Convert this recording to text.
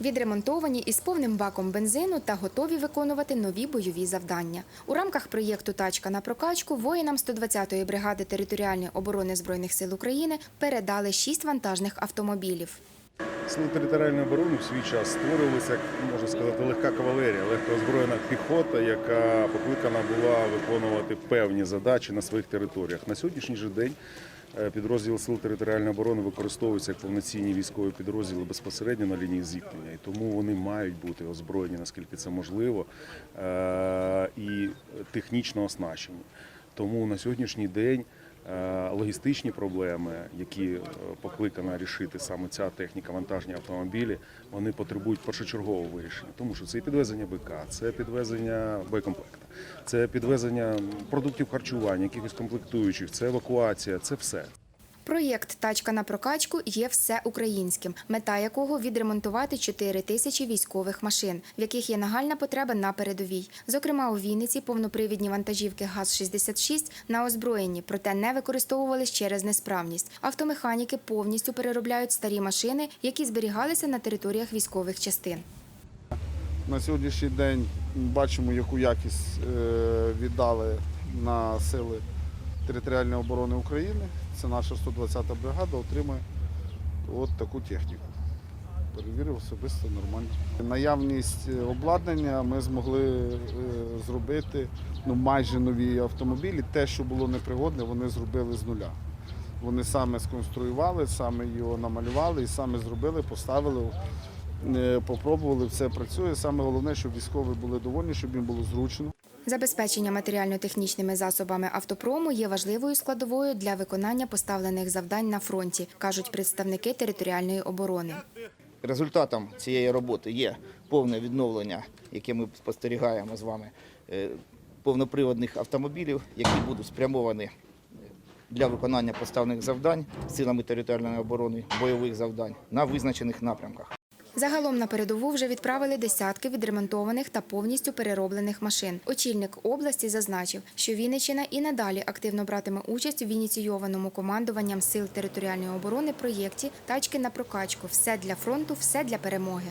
Відремонтовані із повним баком бензину та готові виконувати нові бойові завдання. У рамках проєкту Тачка на прокачку воїнам 120-ї бригади територіальної оборони збройних сил України передали шість вантажних автомобілів. Сили територіальної оборони в свій час створювалися, як можна сказати, легка кавалерія, легко озброєна піхота, яка покликана була виконувати певні задачі на своїх територіях. На сьогоднішній же день е, підрозділи Сил територіальної оборони використовуються як повноцінні військові підрозділи безпосередньо на лінії зіткнення, і тому вони мають бути озброєні наскільки це можливо е, і технічно оснащені. Тому на сьогоднішній день логістичні проблеми, які е, покликана рішити саме ця техніка, вантажні автомобілі, вони потребують першочергового вирішення, тому що це і підвезення БК, це підвезення боєкомплекта, це підвезення продуктів харчування, якихось комплектуючих, це евакуація, це все. Проєкт Тачка на прокачку є всеукраїнським, мета якого відремонтувати 4 тисячі військових машин, в яких є нагальна потреба на передовій. Зокрема, у Вінниці повнопривідні вантажівки ГАЗ-66 на озброєнні, проте не використовувались через несправність. Автомеханіки повністю переробляють старі машини, які зберігалися на територіях військових частин. На сьогоднішній день бачимо, яку якість е, віддали на сили територіальної оборони України. Це наша 120-та бригада отримує от таку техніку. Перевірив особисто нормально. Наявність е, обладнання ми змогли е, зробити ну, майже нові автомобілі. Те, що було непригодне, вони зробили з нуля. Вони саме сконструювали, саме його намалювали і саме зробили, поставили, е, попробували, все працює. Саме головне, щоб військові були довольні, щоб їм було зручно. Забезпечення матеріально-технічними засобами автопрому є важливою складовою для виконання поставлених завдань на фронті, кажуть представники територіальної оборони. Результатом цієї роботи є повне відновлення, яке ми спостерігаємо з вами, е, повноприводних автомобілів, які будуть спрямовані для виконання поставлених завдань силами територіальної оборони, бойових завдань на визначених напрямках. Загалом на передову вже відправили десятки відремонтованих та повністю перероблених машин. Очільник області зазначив, що Вінниччина і надалі активно братиме участь в ініційованому командуванням сил територіальної оборони проєкті Тачки на прокачку. Все для фронту, все для перемоги.